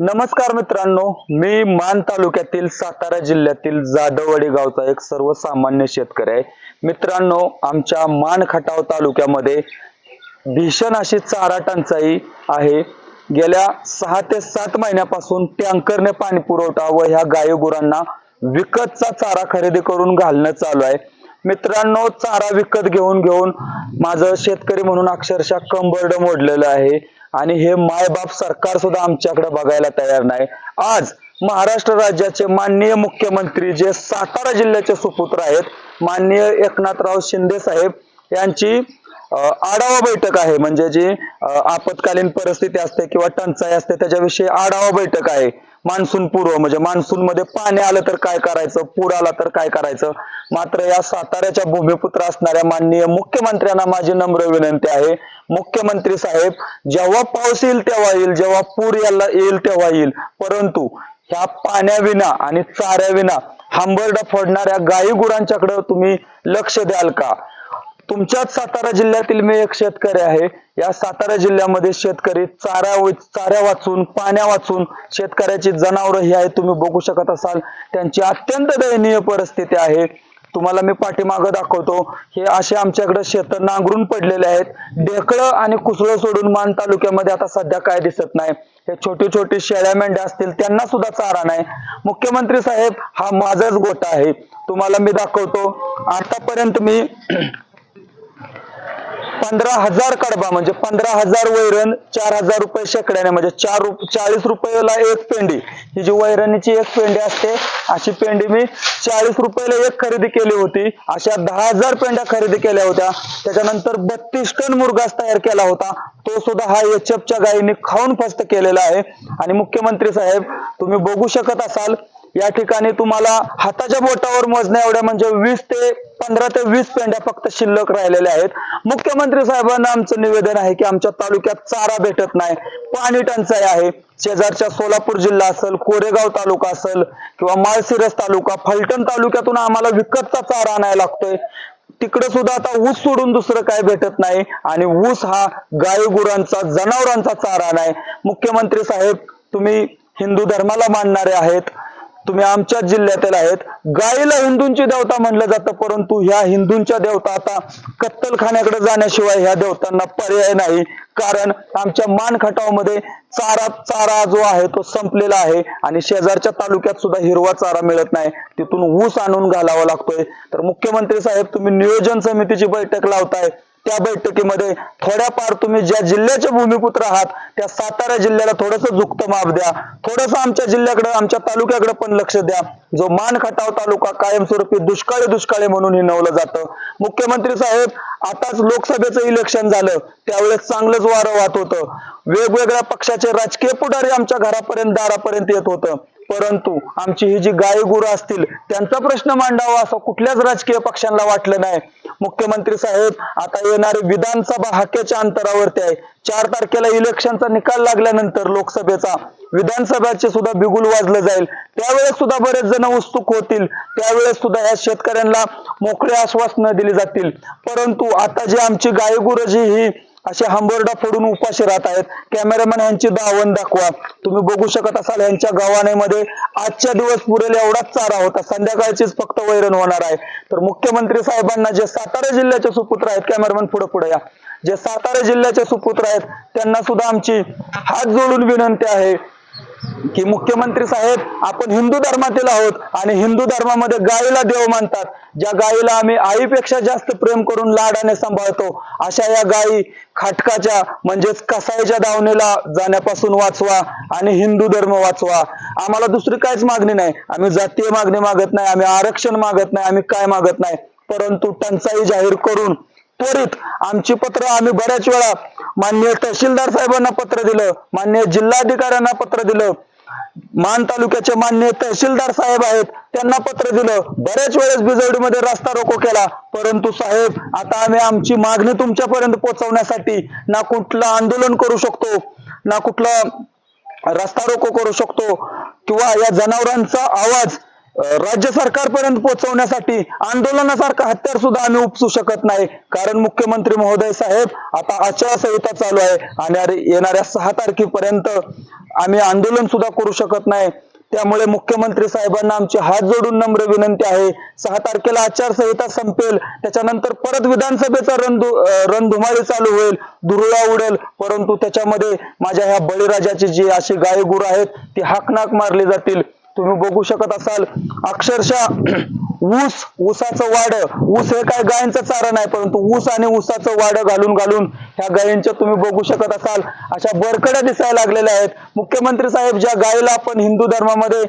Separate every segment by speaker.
Speaker 1: नमस्कार मित्रांनो मी मान तालुक्यातील सातारा जिल्ह्यातील जाधववाडी गावचा एक सर्वसामान्य शेतकरी आहे. मित्रांनो आमच्या मान खटाव तालुक्यामध्ये भीषण अशी चारा टंचाई आहे. गेल्या सहा ते सात महिन्यापासून टँकरने पाणी पुरवठा व ह्या गाई गुरांना विकतचा चारा खरेदी करून घालणं चालू आहे. मित्रांनो चारा विकत घेऊन घेऊन माझं शेतकरी म्हणून अक्षरशः कंबरड मोडलेलं आहे. आणि हे मायबाप सरकार सुद्धा आमच्याकडे बघायला तयार नाही. आज महाराष्ट्र राज्याचे माननीय मुख्यमंत्री जे सातारा जिल्ह्याचे सुपुत्र आहेत माननीय एकनाथराव शिंदे साहेब यांची आढावा बैठक आहे. म्हणजे जी आपत्कालीन परिस्थिती असते किंवा टंचाई असते त्याच्याविषयी आढावा बैठक आहे. मान्सून पूर्व म्हणजे मान्सून मध्ये पाणी आलं तर काय करायचं? पूर आला तर काय करायचं? मात्र या साताऱ्याच्या भूमिपुत्र असणाऱ्या माननीय मुख्यमंत्र्यांना माझी नम्र विनंती आहे. मुख्यमंत्री साहेब जेव्हा पाऊस येईल तेव्हा येईल जेव्हा पूर याला येईल तेव्हा येईल. परंतु ह्या पाण्याविना आणि चाऱ्याविना हांबरडा फोडणाऱ्या गायी गुरांच्याकडे तुम्ही लक्ष द्याल का? तुमच्याच सातारा जिल्ह्यातील मी एक शेतकरी आहे. या सातारा जिल्ह्यामध्ये शेतकरी चारा चाऱ्या वाचून पाण्या वाचून शेतकऱ्याची जनावरं ही आहेत तुम्ही बघू शकत असाल त्यांची अत्यंत दयनीय परिस्थिती आहे. तुम्हाला मी पाठीमागं दाखवतो हे असे आमच्याकडे शेत नांगरून पडलेले आहेत. ढेकळं आणि कुसळं सोडून मान तालुक्यामध्ये आता सध्या काय दिसत नाही. हे छोटे छोटे शेळ्या मेंढ्या असतील त्यांना सुद्धा चारा नाही. मुख्यमंत्री साहेब हा माझाच गोटा आहे. तुम्हाला मी दाखवतो आतापर्यंत मी पंधरा हजार कडबा म्हणजे पंधरा हजार वैरण चार हजार रुपये शेकड्याने म्हणजे चार रुप चाळीस रुपयाला एक पेंडी. ही जी वैरणीची एक पेंडी असते अशी पेंडी मी चाळीस रुपयाला एक खरेदी केली होती. अशा दहा हजार पेंड्या खरेदी केल्या होत्या. त्याच्यानंतर बत्तीस टन मुरगास तयार केला होता. तो सुद्धा हा एचएफच्या गायीने खाऊन फस्त केलेला आहे. आणि मुख्यमंत्री साहेब तुम्ही बघू शकत असाल या ठिकाणी तुम्हाला हाताच्या बोटावर मोजण्या एवढ्या म्हणजे वीस ते पंधरा ते वीस पेंड्या फक्त शिल्लक राहिलेल्या आहेत. मुख्यमंत्री साहेबांना आमचं निवेदन आहे की आमच्या तालुक्यात चारा भेटत नाही पाणी टंचाई आहे. शेजारच्या सोलापूर जिल्हा असेल कोरेगाव तालुका असेल किंवा माळशिरस तालुका फलटण तालुक्यातून आम्हाला विकतचा चारा आणायला लागतोय. तिकडे सुद्धा आता ऊस सोडून दुसरं काय भेटत नाही आणि ऊस हा गाय गुरांचा जनावरांचा चारा नाही. मुख्यमंत्री साहेब तुम्ही हिंदू धर्माला मानणारे आहेत. तुम्ही आमच्याच जिल्ह्यातील आहेत. गायीला हिंदूंची देवता म्हणलं जातं परंतु ह्या हिंदूंच्या देवता आता कत्तलखान्याकडे जाण्याशिवाय ह्या देवतांना पर्याय नाही. कारण आमच्या मानखटावमध्ये चारा चारा जो आहे तो संपलेला आहे आणि शेजारच्या तालुक्यात सुद्धा हिरवा चारा मिळत नाही. तिथून ऊस आणून घालावा लागतोय. तर मुख्यमंत्री साहेब तुम्ही नियोजन समितीची बैठक लावताय. त्या बैठकीमध्ये थोड्याफार तुम्ही ज्या जिल्ह्याचे भूमिपुत्र आहात त्या सातारा जिल्ह्याला थोडस झुकतं माप द्या. थोडस आमच्या जिल्ह्याकडे आमच्या तालुक्याकडे पण लक्ष द्या. जो मान खटाव तालुका कायमस्वरूपी दुष्काळी दुष्काळी म्हणून हिनवलं जातं. मुख्यमंत्री साहेब आताच लोकसभेचं इलेक्शन झालं. त्यावेळेस चांगलंच वारं वाहत होतं. वेगवेगळ्या पक्षाचे राजकीय पुढारी आमच्या घरापर्यंत दारापर्यंत येत होतं. परंतु आमची ही जी गाई गुरं असतील त्यांचा प्रश्न मांडावा असं कुठल्याच राजकीय पक्षांना वाटलं नाही. मुख्यमंत्री साहेब आता येणारी विधानसभा हाकेच्या अंतरावरती आहे. चार तारखेला इलेक्शनचा निकाल लागल्यानंतर लोकसभेचा विधानसभेचे सुद्धा बिगुल वाजलं जाईल. त्यावेळेस सुद्धा बरेच जण उत्सुक होतील. त्यावेळेस सुद्धा या शेतकऱ्यांना मोकळे आश्वासनं दिली जातील. परंतु आता जी आमची गाई जी ही असे हंबरडा फोडून उपाशी राहत आहेत. कॅमेरामॅन यांची धावण दाखवा. तुम्ही बघू शकत असाल यांच्या गव्हाणेमध्ये आजच्या दिवस पुरेल एवढाच चारा होता. संध्याकाळचीच फक्त वैरण होणार आहे. तर मुख्यमंत्री साहेबांना जे सातारा जिल्ह्याचे सुपुत्र आहेत कॅमेरामॅन पुढे पुढे या. जे सातारा जिल्ह्याचे सुपुत्र आहेत त्यांना सुद्धा आमची हात जोडून विनंती आहे. की मुख्यमंत्री साहेब आपण हिंदू धर्मातील आहोत आणि हिंदू धर्मामध्ये गायीला देव मानतात. ज्या गायीला आम्ही आईपेक्षा जास्त प्रेम करून लाडाने सांभाळतो अशा या गायी खाटकाच्या म्हणजेच कसाईच्या दावणीला जाण्यापासून वाचवा आणि हिंदू धर्म वाचवा. आम्हाला दुसरी काहीच मागणी नाही. आम्ही जातीय मागणी मागत नाही आम्ही आरक्षण मागत नाही आम्ही काय मागत नाही. परंतु टंचाई जाहीर करून त्वरित आमची पत्र आम्ही बऱ्याच वेळा माननीय तहसीलदार साहेबांना पत्र दिलं माननीय जिल्हाधिकाऱ्यांना पत्र दिलं मान तालुक्याचे मान्य तहसीलदार साहेब आहेत त्यांना पत्र दिलं. बऱ्याच वेळेस बिजवडीमध्ये रस्ता रोको केला. परंतु साहेब आता आम्ही आमची मागणी तुमच्यापर्यंत पोहोचवण्यासाठी ना कुठलं आंदोलन करू शकतो ना कुठलं रस्ता रोको करू शकतो किंवा या जनावरांचा आवाज राज्य सरकारपर्यंत पोहोचवण्यासाठी आंदोलनासारखं हत्यार सुद्धा आम्ही उपसू शकत नाही. कारण मुख्यमंत्री महोदय साहेब आता आचारसंहिता चालू आहे आणि येणाऱ्या सहा तारखेपर्यंत आम्ही आंदोलन सुद्धा करू शकत नाही. त्यामुळे मुख्यमंत्री साहेबांना आमची हात जोडून नम्र विनंती आहे. सहा तारखेला आचारसंहिता संपेल. त्याच्यानंतर परत विधानसभेचा रणधु रणधुमाळी चालू होईल. दुरुळा उडेल. परंतु त्याच्यामध्ये माझ्या ह्या बळीराजाची जी अशी गायगुरु आहेत ती हाकनाक मारली जातील. तुम्ही बघू शकत असाल अक्षरशः ऊस ऊसाचं वाड ऊस हे काय गायींचं चारा नाही परंतु ऊस आणि ऊसाचं वाड घालून घालून ह्या गायींच्या तुम्ही बघू शकत असाल. अशा बरकड्या दिसायला लागलेल्या आहेत. मुख्यमंत्री साहेब ज्या गायीला आपण हिंदू धर्मामध्ये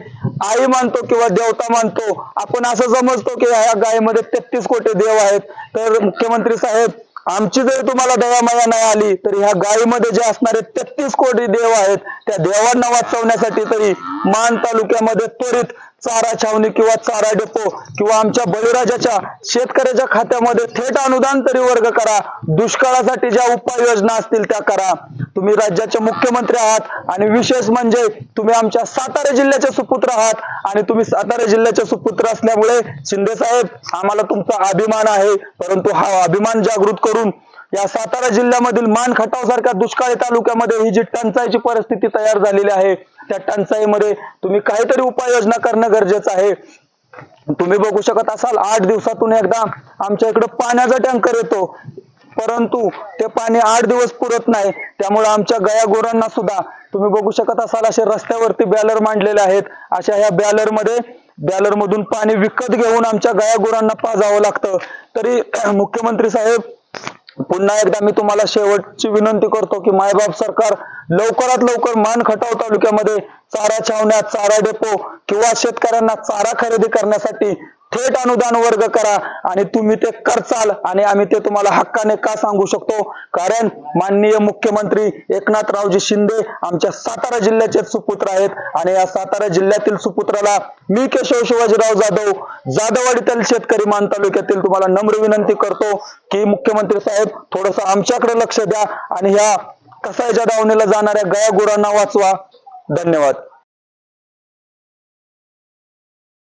Speaker 1: आई मानतो किंवा देवता मानतो आपण असं समजतो की ह्या गायीमध्ये तेहतीस कोटी देव आहेत. तर मुख्यमंत्री साहेब आमची जर तुम्हाला दयामाया नाही आली तर ह्या गायीमध्ये जे असणारे तेहतीस कोटी देव आहेत त्या देवांना वाचवण्यासाठी तरी मान तालुक्यामध्ये त्वरित चारा छावणी किंवा चारा डेपो किंवा आमच्या बळीराजाच्या शेतकऱ्याच्या खात्यामध्ये थेट अनुदान तरी वर्ग करा. दुष्काळासाठी ज्या उपाययोजना असतील त्या करा. तुम्ही राज्याचे मुख्यमंत्री आहात आणि विशेष म्हणजे तुम्ही आमच्या सातारा जिल्ह्याचे सुपुत्र आहात आणि तुम्ही सातारा जिल्ह्याचे सुपुत्र असल्यामुळे शिंदे साहेब आम्हाला तुमचा अभिमान आहे. परंतु हा अभिमान जागृत करून या सातारा जिल्ह्यामधील मान खटाव सारख्या दुष्काळी तालुक्यामध्ये ही जी टंचाईची परिस्थिती तयार झालेली आहे त्या टंचाईमध्ये तुम्ही काहीतरी उपाययोजना करणं गरजेचं आहे. तुम्ही बघू शकत असाल आठ दिवसातून एकदा आमच्या इकडे पाण्याचा टँकर येतो. परंतु ते पाणी आठ दिवस पुरत नाही. त्यामुळे आमच्या गया गोरांना सुद्धा तुम्ही बघू शकत असाल असे रस्त्यावरती बॅलर मांडलेले आहेत. अशा ह्या बॅलरमध्ये बॅलर मधून पाणी विकत घेऊन आमच्या गया गोरांना पाजावं लागतं. तरी मुख्यमंत्री साहेब पुन्हा एकदा मी तुम्हाला शेवटची विनंती करतो की मायबाप सरकार लवकरात लवकर मान खटाव तालुक्यामध्ये चारा छावण्यात चारा डेपो किंवा शेतकऱ्यांना चारा खरेदी करण्यासाठी थेट अनुदान वर्ग करा आणि तुम्ही ते करचाल आणि आम्ही ते तुम्हाला हक्काने का सांगू शकतो? कारण माननीय मुख्यमंत्री एकनाथरावजी शिंदे आमच्या सातारा जिल्ह्याचे सुपुत्र आहेत आणि या सातारा जिल्ह्यातील सुपुत्राला मी केशव शिवाजीराव जाधव जाधववाडीतील शेतकरी मान तालुक्यातील तुम्हाला नम्र विनंती करतो की मुख्यमंत्री साहेब थोडस आमच्याकडे लक्ष द्या आणि ह्या कसायच्या दावणीला जाणाऱ्या गया गुरांना वाचवा. धन्यवाद.